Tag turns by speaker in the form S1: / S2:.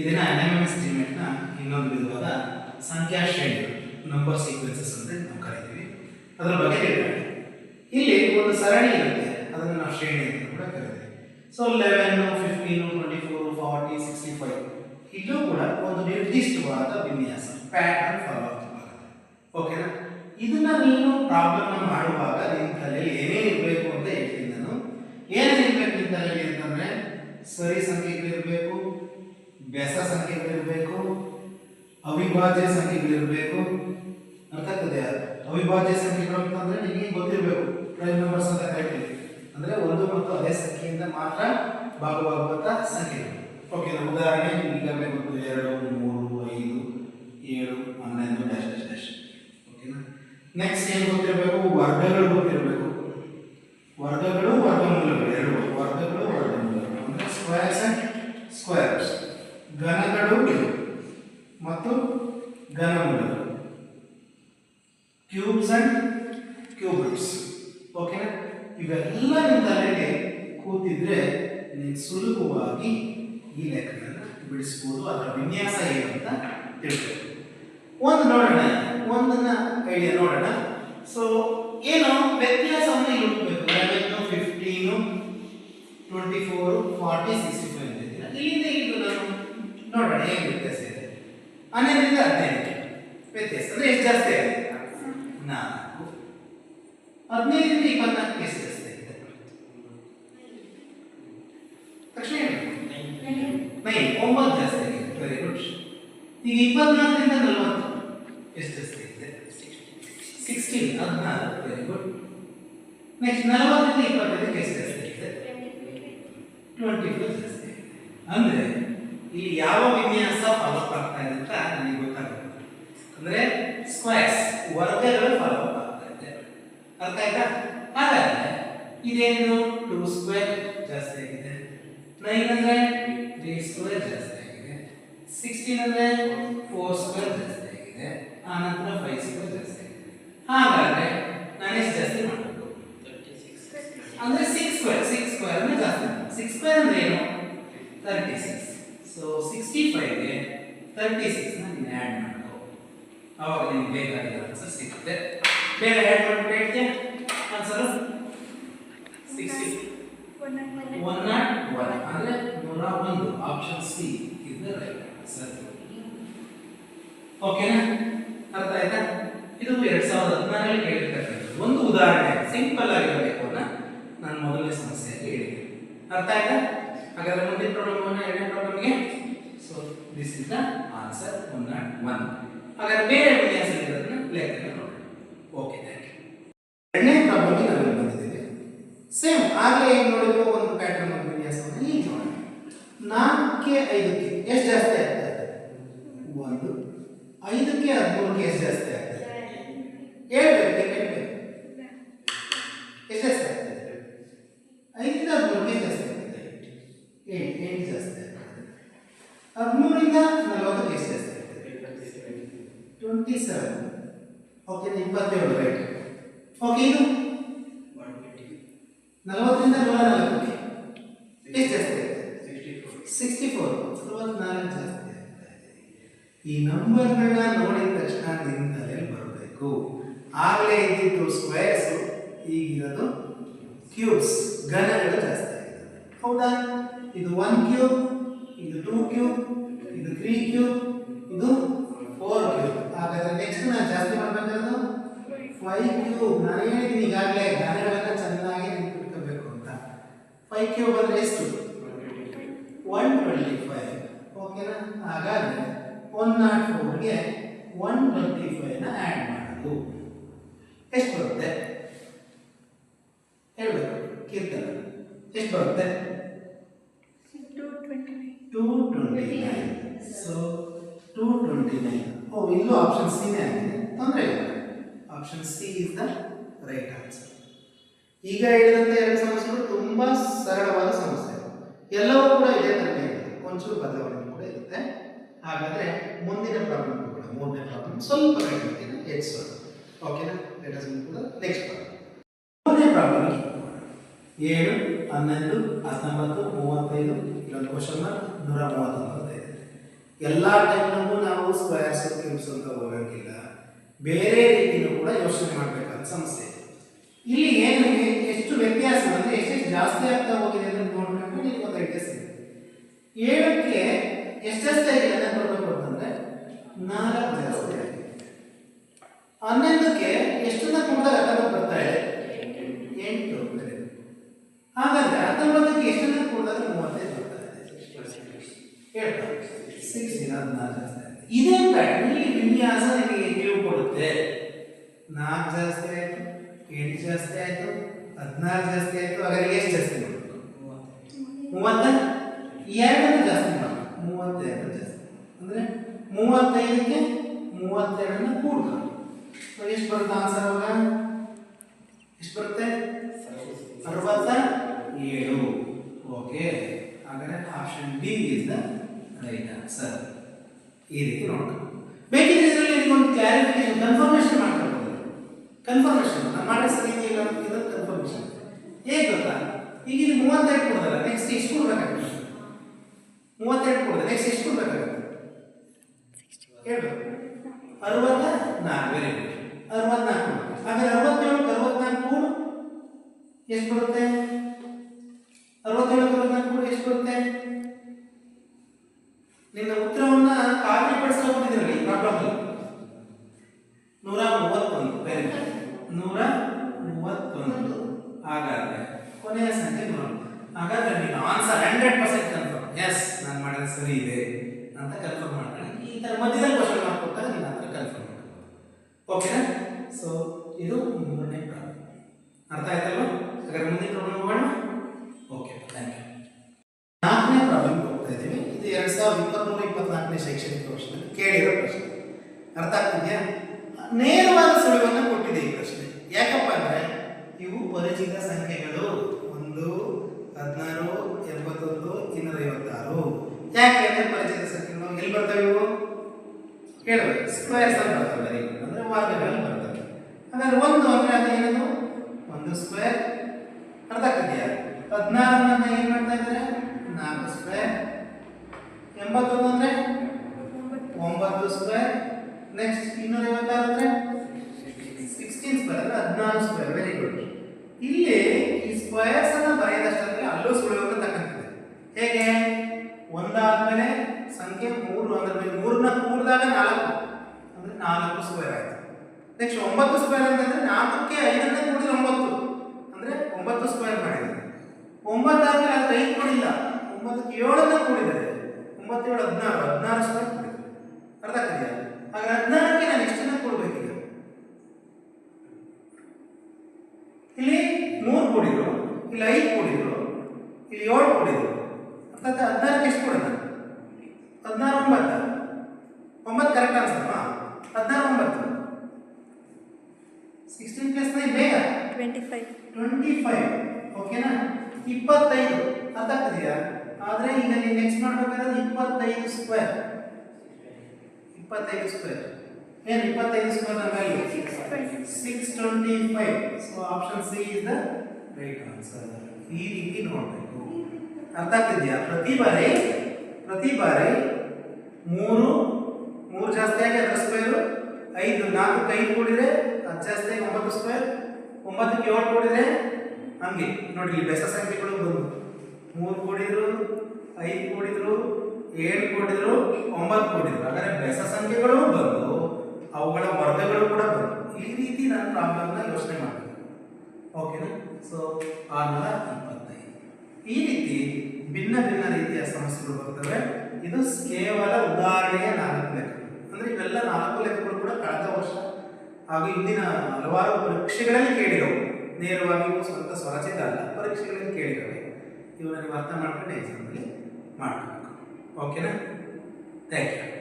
S1: ಇದನ್ನ M S ಇನ್ನೊಂದು ವಿಧವಾದ ಸಂಖ್ಯಾ ಶ್ರೇಣಿ ನಂಬರ್ ಸೀಕ್ವೆನ್ಸಸ್ ಅಂತ ನಾವು ಕರಿತೀವಿ. ಅದರ ಬಗ್ಗೆ ತಿಳ್ಕೊಳ್ಳಿ ಇಲ್ಲಿ ಒಂದು ಸರಣಿ ಇರುತ್ತೆ. ಅದನ್ನು ನಾವು ಶ್ರೇಣಿ ಅಂತ ಕೂಡ ಕರಿತೀವಿ. So eleven fifteen twenty four forty sixty five ಇದು ಕೂಡ ಒಂದು ನಿರ್ದಿಷ್ಟವಾದ ವಿನ್ಯಾಸ ಪ್ಯಾಟರ್ನ್ ಫಾಲೋ ಆಗುತ್ತೆ ಓಕೆನಾ ಇದನ್ನ ನೀನು ಪ್ರಾಬ್ಲಮ್ ಮಾಡುವಾಗ ನಿನ್ನ ತಲೆಯಲ್ಲಿ ಏನೇನು ಇರಬೇಕು ಅಂತ ಹೇಳ್ತೀನಿ ನಾನು. ಏನೇನು ಇರಬೇಕು ನಿನ್ನ ತಲೆಯಲ್ಲಿ ಅಂತಂದ್ರೆ ಸರಿ ಸಂಖ್ಯೆಗಳಿರಬೇಕು ಬೆಸ ಸಂಖ್ಯೆಗಳಿರಬೇಕು, ಅವಿಭಾಜ್ಯ ಸಂಖ್ಯೆಗಳಿರಬೇಕು. ಅರ್ಥ ಆಗ್ತದೆ? ಅವಿಭಾಜ್ಯ ಸಂಖ್ಯೆಗಳು ಅಂತಂದ್ರೆ ನಿಮಗೆ ಗೊತ್ತಿರಬೇಕು. ಪ್ರೈಮ್ ನಂಬರ್ಸ್ ಅಂತ ಕರಿತೀವಿ. ಅಂದ್ರೆ ಒಂದು ಮತ್ತು ಅದೇ ಸಂಖ್ಯೆಯಿಂದ ಮಾತ್ರ ಭಾಗವಾಗುವಂತ ಸಂಖ್ಯೆಗಳು. ಓಕೆ ಉದಾಹರಣೆ ಈಗಾಗಲೇ ಗೊತ್ತು ಎರಡು, ಮೂರು, ಐದು, ಏಳು, ಹನ್ನೊಂದು ಡ್ಯಾಶ್ ಡ್ಯಾಶ್ ಓಕೆನಾ ನೆಕ್ಸ್ಟ್ ಏನು ಗೊತ್ತಿರಬೇಕು? ವರ್ಗಗಳು ಗೊತ್ತಿರಬೇಕು ವರ್ಗಗಳು ವರ್ಗಮೂಲಗಳು ಎರಡು ವರ್ಗಗಳು ವರ್ಗಮೂಲಗಳು ಅಂದ್ರೆ ಸ್ಕ್ವೇರ್ಸ್ ಅಂಡ್ ಸ್ಕ್ವೇರ್ಸ್ ಘನಗಳು ಮತ್ತು ಘನಮೂಲಗಳು ಕ್ಯೂಬ್ಸ್ ಅಂಡ್ ಕ್ಯೂಬ್ ರೂಟ್ಸ್ ಓಕೆನಾ ಇವೆಲ್ಲ ನಿಮ್ಮ ತಲೆಗೆ ಕೂತಿದ್ರೆ ನೀನು ಸುಲಭವಾಗಿ ಈ ಲೆಕ್ಕಗಳನ್ನ ಬಿಡಿಸ್ಬೋದು ಅದರ ವಿನ್ಯಾಸ ಏನು ಅಂತ ತಿಳ್ಕೊಬೇಕು ಒಂದು ನೋಡೋಣ ಒಂದನ್ನ ಐಡಿಯಾ ನೋಡೋಣ. ಸೊ ಏನು? ವ್ಯತ್ಯಾಸವನ್ನು ಇಲ್ಲಿ ಹುಡುಕಬೇಕು. Eleven fifteen twenty four forty sixty five ಇಲ್ಲಿಂದ ಇಲ್ಲಿ ನಾನು ನೋಡೋಣ ಏನು ವ್ಯತ್ಯಾಸ ಇದೆ. ಹನ್ನೆರಡರಿಂದ ಹದಿನೈದು. ವ್ಯತ್ಯಾಸ ಅಂದ್ರೆ ಎಷ್ಟು ಜಾಸ್ತಿ ಆಗಿದೆ ನಾಲ್ಕು. ಹದಿನೈದರಿಂದ ಇಪ್ಪತ್ನಾಲ್ಕು ಎಷ್ಟು ಜಾಸ್ತಿ ಆಗಿದೆ ತಕ್ಷಣ ಹೇಳಿ ನೈನ್ ಒಂಬತ್ತು ಜಾಸ್ತಿ ಆಗಿದೆ ವೆರಿ ಗುಡ್ ಈಗ ಇಪ್ಪತ್ನಾಲ್ಕರಿಂದ ನಲವತ್ತು. ಎಷ್ಟು ಸಿಕ್ಕಿದೆ ಸಿಕ್ಸ್ಟೀನ್ ಹದಿನಾರು ವೆರಿ ಗುಡ್ ನೆಕ್ಸ್ಟ್ ನಲವತ್ತರಿಂದ ಇಪ್ಪತ್ತೈದಕ್ಕೆ ಎಷ್ಟು ಆಗಿದೆ ಟ್ವೆಂಟಿ ಫೋರ್ ಜಾಸ್ತಿ ಅಂದರೆ, ಇಲ್ಲಿ ಯಾವ ವಿನ್ಯಾಸ ಫಾಲೋಅಪ್ ಆಗ್ತಾ ಇದೆ ಅಂತ ನನಗೆ ಗೊತ್ತಾಗುತ್ತೆ. ಅಂದ್ರೆ ಸ್ಕ್ವೇರ್ಸ್ ವರ್ಗಗಳು ಫಾಲೋಅಪ್ ಆಗ್ತಾ ಇದೆ. ಅರ್ಥ ಆಯ್ತಾ? ಹಾಗಾದ್ರೆ, ಇದೇನು? ಟೂ ಸ್ಕ್ವೇರ್ ಜಾಸ್ತಿ ಆಗಿದೆ. ನೈನ್ ಅಂದ್ರೆ ತ್ರೀ ಸ್ಕ್ವೇರ್ ಜಾಸ್ತಿ ಸಿಕ್ಸ್ಟೀನ್ ಅಂದ್ರೆ ಫೋರ್ ಸ್ಕ್ವೇರ್ ಜಾಸ್ತಿ ಆಗಿದೆ. ಆನಂತರ ಫೈವ್ ಸ್ಕ್ವೇರ್ ಜಾಸ್ತಿ ಆಗಿದೆ. ಹಾಗಾದ್ರೆ ನಾನು ಎಷ್ಟು ಜಾಸ್ತಿ ಮಾಡಬೇಕು. ಅಂದ್ರೆ ಸಿಕ್ಸ್ ಸ್ಕ್ವೇರ್ ಸಿಕ್ಸ್ ಸ್ಕ್ವೇರ್ ಅಂದರೆ ಜಾಸ್ತಿ ಸಿಕ್ಸ್ ಸ್ಕ್ವೇರ್ ಅಂದರೆ ಏನು? ತರ್ಟಿ ಸಿಕ್ಸ್ ಸೊ ಸಿಕ್ಸ್ಟಿ ಫೈವ್ಗೆ ತರ್ಟಿ ಸಿಕ್ಸ್ನ ನೀನು ಆ್ಯಡ್ ಮಾಡ್ಕೋ. ಅವಾಗ ನಿಮ್ಗೆ ಬೇಕಾಗಿರೋ ಆನ್ಸರ್ ಸಿಗುತ್ತೆ. ಬೇರೆ ಆ್ಯಡ್ ಮಾಡ್ಬಿಟ್ಟು answer sixty one not one ಅಂದರೆ ನೂರ ಒಂದು. Option C is the right answer ಓಕೆನಾ ಅರ್ಥ ಆಯ್ತಾ? ಇದು ಎರಡ್ ಸಾವಿರದ ಹದಿನಾರರಲ್ಲಿ ಕೇಳಿರ್ತಕ್ಕಂಥದ್ದು ಒಂದು ಉದಾಹರಣೆ ಸಿಂಪಲ್ ಆಗಿರಬೇಕು ಅಂತ ನಾನು ಮೊದಲನೇ ಸಮಸ್ಯೆಯಲ್ಲಿ ಹೇಳಿದೆ ಅರ್ಥ ಆಯ್ತಾ? ಹಾಗಾದ್ರೆ ಮುಂದಿನ ಪ್ರಾಬ್ಲಮ್ ಎರಡನೇ ಪ್ರಾಬ್ಲಮ್ಗೆ so this is the answer one not one ಹಾಗಾದ್ರೆ ಬೇರೆ ವಿನ್ಯಾಸ ಇರೋದನ್ನ ಲೆಕ್ಕ ಓಕೆ ಥ್ಯಾಂಕ್ ಯು ಎರಡನೇ ಪ್ರಾಬ್ಲಮ್ಗೆ ನಾವು ಬಂದಿದ್ದೇವೆ. ಸೇಮ್ ಆಗಲೇ ಏನು ನೋಡಿದ್ರು? ಒಂದು ಪ್ಯಾಟರ್ನ್ ಒಂದು ವಿನ್ಯಾಸವನ್ನು ಈಗ ನೋಡೋಣ. ನಾಲ್ಕೇ ಐದಕ್ಕೆ, ಎಷ್ಟು ಜಾಸ್ತಿ ಇದೆ ಒಂದು ಐದಕ್ಕೆ ಹದಿಮೂರಕ್ಕೆ ಎಷ್ಟು ಜಾಸ್ತಿ ಆಗ್ತಾ ಇದೆ ಹೇಳ್ಬೇಕು ನೀವು ಹೇಳ್ಬೇಕು ಎಷ್ಟು ಜಾಸ್ತಿ ಆಗ್ತಾ ಇದೆ ಐದರಿಂದ ಹದಿಮೂರಕ್ಕೆ ಜಾಸ್ತಿ ಆಗ್ತದೆ. ಏಟ್ ಏಟ್ ಜಾಸ್ತಿ ಆಗ್ತದೆ. ಹದಿಮೂರಿಂದ ನಲವತ್ತಕ್ಕೆ ಎಷ್ಟು ಜಾಸ್ತಿ ಆಗ್ತದೆ. Twenty seven. ಓಕೆ ಇಪ್ಪತ್ತೇಳು ರೈಟ್ ಓಕೆ ಇದು ನಲವತ್ತರಿಂದ ನೂರ ನಾಲ್ಕಕ್ಕೆ ಎಷ್ಟು ಜಾಸ್ತಿ ಆಗುತ್ತೆ ಸಿಕ್ಸ್ಟಿ ಫೋರ್. ಅರವತ್ನಾಲ್ಕು ಜಾಸ್ತಿ ಆಗ್ತಾ ಇದೆ ಈ ನಂಬರ್ಗಳನ್ನ ನೋಡಿದ ತಕ್ಷಣ ನಿಮ್ಮ ತಲೆಯಲ್ಲಿ ಬರಬೇಕು? ಆಗಲೇ ಇದ್ದಿದ್ದು ಸ್ಕ್ವೇರ್ಸ್ ಈಗಿರೋದು ಕ್ಯೂಬ್ಸ್ ಘನಗಳು ಜಾಸ್ತಿ ಆಗಿದೆ ಹೌದಾ? ಇದು ಒನ್ ಕ್ಯೂಬ್ ಇದು ಟೂ ಕ್ಯೂಬ್ ಇದು ತ್ರೀ ಕ್ಯೂಬ್ ಇದು ಫೋರ್ ಕ್ಯೂಬ್ ಹಾಗಾದ್ರೆ ನೆಕ್ಸ್ಟ್ ನಾನು ಜಾಸ್ತಿ ಮಾಡ್ಬೇಕಾದ್ರು ಫೈವ್ ಕ್ಯೂಬ್ ನಾನು ಹೇಳಿದ್ದೀನಿ ಈಗಾಗಲೇ ಘನಗಳನ್ನು ಚೆನ್ನಾಗಿ ನೆನ್ಪಿಟ್ಕೋಬೇಕು ಅಂತ. ಫೈವ್ ಕ್ಯೂಬ್ ಅಂದರೆ ಎಷ್ಟು? ಒನ್ ಟ್ವೆಂಟಿ ಫೈವ್ ಓಕೆನಾ ಹಾಗಾದ್ರೆ ಒನ್ ನಾಟ್ ಫೋರ್ಗೆ ಒನ್ ಟ್ವೆಂಟಿ ಫೈವ್ನ ಆ್ಯಡ್ ಮಾಡೋದು. ಎಷ್ಟು ಬರುತ್ತೆ? ಹೇಳಬೇಕು. ಕೀರ್ತನ. ಎಷ್ಟು ಬರುತ್ತೆ? Two twenty nine so two twenty nine ಓ ಇಲ್ಲೂ ಆಪ್ಷನ್ ಸಿನೇ ಆಗಿದೆ. ತೊಂದರೆ ಇಲ್ಲ. Option C is the right answer ಈಗ ಹೇಳಿದಂಥ ಎರಡು ಸಮಸ್ಯೆಗಳು ತುಂಬ ಸರಳವಾದ ಸಮಸ್ಯೆ. ಎಲ್ಲವೂ ಕೂಡ ಇದೇ ಥರನೇ ಇದೆ ಒಂಚೂರು ಬದಲಾವಣೆ. ಹಾಗಾದರೆ ಮುಂದಿನ ಪ್ರಾಬ್ಲಮ್ ಕೂಡ ಮೂರನೇ ಪ್ರಾಬ್ಲಮ್ ಸ್ವಲ್ಪ ಕಡಿಮೆ ಹೆಚ್ಚು ಓಕೆನಾ ಲೆಟ್ ನೆಕ್ಸ್ಟ್ ಪ್ರಾಬ್ಲಮ್ ಮೂರನೇ ಪ್ರಾಬ್ಲಮ್ ಏಳು, ಹನ್ನೊಂದು, ಹತ್ತೊಂಬತ್ತು, ಮೂವತ್ತೈದು, ಇಲ್ಲೊಂದು ಕ್ವಶನ್ ನೂರ ಮೂವತ್ತೊಂಬತ್ತೈದು ಎಲ್ಲ ಟೈಮ್ನಲ್ಲೂ ನಾವು ಸ್ಕ್ವೇರ್ಸ್ ಕ್ಯೂಬ್ಸ್ ಅಂತ ಹೋಗಂಗಿಲ್ಲ. ಬೇರೆ ರೀತಿಯೂ ಕೂಡ ಯೋಚನೆ ಮಾಡಬೇಕಾದ ಸಮಸ್ಯೆ ಇಲ್ಲಿ ಏನು ಎಷ್ಟು ವ್ಯತ್ಯಾಸ ಅಂದರೆ ಎಷ್ಟೆಷ್ಟು ಜಾಸ್ತಿ ಆಗ್ತಾ ಹೋಗಿದೆ ಅಂತ ನೋಡ್ಬೇಕು ನಿಮ್ಗೆ ಸಿಗುತ್ತೆ ಏಳಕ್ಕೆ ಎಷ್ಟು ಜಾಸ್ತಿ ಆಗಿದೆ ಅಂತ ನೋಡ್ಬೇಕು ಅಂತಂದ್ರೆ ನಾಲ್ಕು ಹನ್ನೊಂದಕ್ಕೆ ಎಷ್ಟನ್ನ ಕೂಡಿದಾಗ ಹತ್ತೊಂಬತ್ತು ಬರ್ತಾ ಇದೆ. ಎಂಟು. ಹಾಗಾದ್ರೆ ಹತ್ತೊಂಬತ್ತಕ್ಕೆ ಎಷ್ಟನ್ನ ಕೂಡಿದಾಗ ಮೂವತ್ತೈದು ಬರ್ತಾ ಇದೆ. ಸಿಕ್ಸ್ ಇದೇ ಪ್ಯಾಟರ್ನ್ ವಿನ್ಯಾಸ ನಿಮಗೆ ತಿಳಿವು ಕೊಡುತ್ತೆ ನಾಲ್ಕು ಜಾಸ್ತಿ ಆಯಿತು, ಎಂಟು ಜಾಸ್ತಿ ಆಯಿತು, ಹದಿನಾರು ಜಾಸ್ತಿ ಆಯಿತು, ಹಾಗಾದ್ರೆ ಎಷ್ಟು ಜಾಸ್ತಿ ಮಾಡಬೇಕು ಮೂವತ್ತ. ಎರಡು ಜಾಸ್ತಿ ಮಾಡಬೇಕು ಮೂವತ್ತೆರಡು ಜಾಸ್ತಿ. ಅಂದರೆ ಮೂವತ್ತೈದಕ್ಕೆ ಮೂವತ್ತೆರಡನ್ನ ಕೂಡ So, ಎಷ್ಟು ಬರುತ್ತೆ ಆನ್ಸರ್ ಅವಾಗ? ಎಷ್ಟು ಬರುತ್ತೆ? ಅರವತ್ತ ಏಳು. ಓಕೆ ಹಾಗಾದ್ರೆ option B is the right answer ಈ ರೀತಿ ನೋಡ್ಕೊಂಡು ಬೇಕಿದ್ರೆ ಇದರಲ್ಲಿ ಒಂದು ಕ್ಲಾರಿಫಿಕೇಶನ್ ಕನ್ಫರ್ಮೇಷನ್ ಮಾಡ್ಕೊಳ್ಬೋದು ಕನ್ಫರ್ಮೇಷನ್ ನಾನು ಮಾಡಿದ ಸರಿ ಇಲ್ಲ ಇದು ಕನ್ಫರ್ಮೇಷನ್ ಹೇಗೆ ಗೊತ್ತಾ? ಈಗ ಇಲ್ಲಿ ಮೂವತ್ತೆರಡು ಕೊಡೋದಲ್ಲ. ನೆಕ್ಸ್ಟ್ ಎಷ್ಟು ಕೊಡ್ಬೇಕಾಗ್ತದೆ? ಮೂವತ್ತೆರಡು ಕೊಡೋದು. ನೆಕ್ಸ್ಟ್ ಎಷ್ಟು ಹೇಳ್ಬೇಕು ಅರವತ್ತ ನಾಲ್ಕು ವೆರಿ ಗುಡ್ ಅರವತ್ನಾಲ್ಕು ಆಮೇಲೆ ಅರವತ್ತೇಳು, ಅರವತ್ನಾಲ್ಕು ಎಷ್ಟು ಬರುತ್ತೆ? ಅರವತ್ತೇಳು, ಅರವತ್ನಾಲ್ಕು ಎಷ್ಟು ಬರುತ್ತೆ? ನಿನ್ನ ಉತ್ತರವನ್ನ ಈ ಪ್ರಾಬ್ಲಮ್ ನೂರ ಮೂವತ್ತೊಂದು. ವೆರಿ ಗುಡ್ ನೂರ ಹಾಗಾದ್ರೆ ಕೊನೆಯ ಸಂಖ್ಯೆ ನೂರ. ಹಾಗಾದ್ರೆ ನೀನು ಆನ್ಸರ್ ಹಂಡ್ರೆಡ್ ಪರ್ಸೆಂಟ್ ಅಂತ ಎಸ್ ನಾನು ಮಾಡಿದ ಸರಿ ಇದೆ. ಅಂತ ಕನ್ಫರ್ಮ್ ಮಾಡ್ಕೊಳ್ಳಿ. ಈ ಥರ ಮಧ್ಯದಲ್ಲಿ ಕ್ವಶನ್ ಮಾಡ್ಕೊಟ್ಟಾಗ ನೀನು ಹತ್ರ ಕನ್ಫರ್ಮ್ ಮಾಡ್ಬೋದು ಓಕೆನಾ ಸೊ ಇದು ಮೂರನೇ ಪ್ರಾಬ್ಲಮ್ ಅರ್ಥ ಆಯ್ತಲ್ವಾ? ಹಾಗಾದ್ರೆ ಮುಂದಿನ ಪ್ರಾಬ್ಲಮ್ ಹೋಗೋಣ. ಓಕೆ ಥ್ಯಾಂಕ್ ಯು ನಾಲ್ಕನೇ ಪ್ರಾಬ್ಲಮ್ ಹೋಗ್ತಾ ಇದ್ದೀವಿ. ಇದು ಎರಡು ಸಾವಿರದ ಇಪ್ಪತ್ತ್ಮೂರು ಇಪ್ಪತ್ನಾಲ್ಕನೇ ಶೈಕ್ಷಣಿಕ ವರ್ಷದಲ್ಲಿ ಕೇಳಿರೋ ಪ್ರಶ್ನೆ. ಅರ್ಥ ಆಗ್ತಿದೆಯಾ? ನೇರವಾದ ಸುಳಿವನ್ನು ಕೊಟ್ಟಿದೆ ಈ ಪ್ರಶ್ನೆ. ಯಾಕಪ್ಪ ಅಂದರೆ, ಇವು ಪರಿಚಿತ ಸಂಖ್ಯೆಗಳು. ಒಂದು, ಹದಿನಾರು, ಎಂಬತ್ತೊಂದು ಇನ್ನೂರ ಐವತ್ತಾರು ಯಾಕೆ ಅಂದರೆ ಪರಿಚಿತ ಸಂಖ್ಯೆಗಳು ಎಲ್ಲಿ ಬರ್ತವೆ ಇವು? ಕೇಳಬೇಕು ಸ್ಕ್ವೇರ್ಸ್ ಅಲ್ಲಿ ಬರ್ತವೆ ಗುಡ್ ಅಂದರೆ ವರ್ಗಗಳಲ್ಲಿ ಬರ್ತವೆ. ಹಾಗಾದ್ರೆ ಒಂದು ಅಂದರೆ ಅದು ಏನದು ಒಂದು ಸ್ಕ್ವೇರ್ ಅರ್ಥ ಆಗ್ತಿದೆಯಾ ಹದಿನಾರನ್ನ ಏನು ಮಾಡ್ತಾ ಇದ್ದಾರೆ ನಾಲ್ಕು ಸ್ಕ್ವೇರ್ ಎಂಬತ್ತೊಂದು ಅಂದರೆ ಒಂಬತ್ತು ಸ್ಕ್ವೇರ್ ನೆಕ್ಸ್ಟ್ ಇನ್ನೂರ ಐವತ್ತಾರು ಅಂದರೆ ಸಿಕ್ಸ್ಟೀನ್ ಸ್ಕ್ವೇರ್ ಅಂದರೆ ಹದಿನಾರು ಸ್ಕ್ವೇರ್ ವೆರಿ ಗುಡ್ ಇಲ್ಲಿ ಈ ಸ್ಕ್ವೇರ್ಸ್ ಅನ್ನ ಬರೆಯದಷ್ಟರಲ್ಲಿ ಅಲ್ಲೂ ಸುಳಿವನ್ನು ತಕ್ಕಂತಿದೆ ಹೇಗೆ ಒಂದಾದ್ಮೇಲೆ ಸಂಖ್ಯೆ ಮೂರು ಅಂದ್ರೆ ಮೂರನ್ನ ಕೂಡಿದಾಗ ನಾಲ್ಕು. ಅಂದ್ರೆ ನಾಲ್ಕು ಸ್ಕ್ವೇರ್ ಆಯ್ತು. ನೆಕ್ಸ್ಟ್ ಒಂಬತ್ತು ಸ್ಕ್ವೇರ್ ಅಂತಂದ್ರೆ ನಾಲ್ಕಕ್ಕೆ ಐದನ್ನೇ ಕೂಡಿದ್ರೆ ಒಂಬತ್ತು. ಅಂದ್ರೆ ಒಂಬತ್ತು ಸ್ಕ್ವೇರ್ ಮಾಡಿದ್ದಾರೆ ಒಂಬತ್ತಾದ್ಮೇಲೆ ಅದಕ್ಕೆ ಐದು ಕೂಡಿಲ್ಲ. ಒಂಬತ್ತಕ್ಕೆ ಏಳನ್ನ ಕೂಡಿದ್ದಾರೆ ಒಂಬತ್ತೇಳು ಹದಿನಾರು ಹದಿನಾರು ಸ್ಕ್ವೇರ್ ಕೂಡಿದ್ದಾರೆ ಅರ್ಥ ಆಗ್ತಿದೆಯಾ ಹಾಗೆ ಹದಿನಾರಕ್ಕೆ ನಾನು ಎಷ್ಟನ್ನ ಕೊಡ್ಬೇಕೀಗ ಇಲ್ಲಿ ಮೂರು ಕೂಡಿದ್ರು ಇಲ್ಲಿ ಐದು ಕೂಡಿದ್ರು ಇಲ್ಲಿ ಏಳು ಕೂಡಿದ್ರು ಅರ್ಥಾತ್ ಹದಿನಾರಕ್ಕೆ ಎಷ್ಟು ಕೊಡೋಣ ಹದಿನಾರು ಒಂಬತ್ತು ಒಂಬತ್ತು ಕರೆಕ್ಟ್ ಆನ್ಸರ್ವಾ ಹದಿನಾರು ಒಂಬತ್ತು ಸಿಕ್ಸ್ಟೀನ್ ಪ್ಲಸ್ ನೈನ್ ಬೇಗ?
S2: ಟ್ವೆಂಟಿ ಫೈವ್
S1: ಟ್ವೆಂಟಿ ಫೈವ್ ಓಕೆನಾ ಇಪ್ಪತ್ತೈದು. ಅರ್ಥ ಆಗ್ತಿದೆಯಾ? ಆದರೆ ಈಗ ನೀವು ನೆಕ್ಸ್ಟ್ ಮಾಡ್ಬೇಕಾದ್ರೆ ಇಪ್ಪತ್ತೈದು ಸ್ಕ್ವೇರ್ ಇಪ್ಪತ್ತೈದು ಸ್ಕ್ವೇರ್ ಏನು ಇಪ್ಪತ್ತೈದು square value six twenty five so option C is the right answer ಈ ರೀತಿ ನೋಡಬೇಕು. ಅರ್ಥ ಆಗ್ತಿದೆಯಾ? ಪ್ರತಿ ಬಾರಿ ಪ್ರತಿ ಬಾರಿ ಮೂರು ಮೂರು ಜಾಸ್ತಿ ಆಗಿ ಅದರ ಸ್ಕ್ವೇರು ಐದು ನಾಲ್ಕು ಕೈ ಕೂಡಿದ್ರೆ ಜಾಸ್ತಿ ಆಗಿ ಒಂಬತ್ತು ಸ್ಕ್ವೇರ್ ಒಂಬತ್ತಕ್ಕೆ ಏಳು ಕೂಡಿದ್ರೆ ಹಂಗೆ. ನೋಡಿ, ಇಲ್ಲಿ ಬೆಸ ಸಂಖ್ಯೆಗಳು ಬಂದು. ಮೂರು ಕೂಡಿದ್ರು, ಐದು ಕೂಡಿದ್ರು, ಏಳು ಕೂಡಿದ್ರು, ಒಂಬತ್ತು ಕೂಡಿದ್ರು. ಹಾಗಾದ್ರೆ ಬೆಸ ಸಂಖ್ಯೆಗಳು ಬಂದು, ಅವುಗಳ ವರ್ಗಗಳು ಕೂಡ ಬಂದು. ಈ ರೀತಿ ನಾನು ಪ್ರಾಬ್ಲಮ್ನ ಯೋಚನೆ ಮಾಡ್ತೀನಿ. ಓಕೆನಾ? ಸೊ ಆರ್ನೂರ ಇಪ್ಪತ್ತೈದು. ಈ ರೀತಿ ಭಿನ್ನ ಭಿನ್ನ ರೀತಿಯ ಸಮಸ್ಯೆಗಳು ಬರ್ತವೆ. ಇದು ಕೇವಲ ಉದಾಹರಣೆಯ ನಾಲ್ಕು ಲೆಕ್ಕ. ಅಂದ್ರೆ ಇವೆಲ್ಲ ನಾಲ್ಕು ಹಾಗೂ ಇಂದಿನ ಹಲವಾರು ಪರೀಕ್ಷೆಗಳಲ್ಲಿ ಕೇಳಿದವು. ನೇರವಾಗಿ ಸ್ವಂತ ಸ್ವರಚಿತ ಅಲ್ಲ, ಪರೀಕ್ಷೆಗಳಲ್ಲಿ ಕೇಳಿದವೆ. ಇವನ್ನ ನೀವು ಅರ್ಥ ಮಾಡ್ಕೊಂಡು ಎಕ್ಸಾಮಲ್ಲಿ ಮಾಡಬೇಕು ಓಕೆನಾ ಥ್ಯಾಂಕ್ ಯು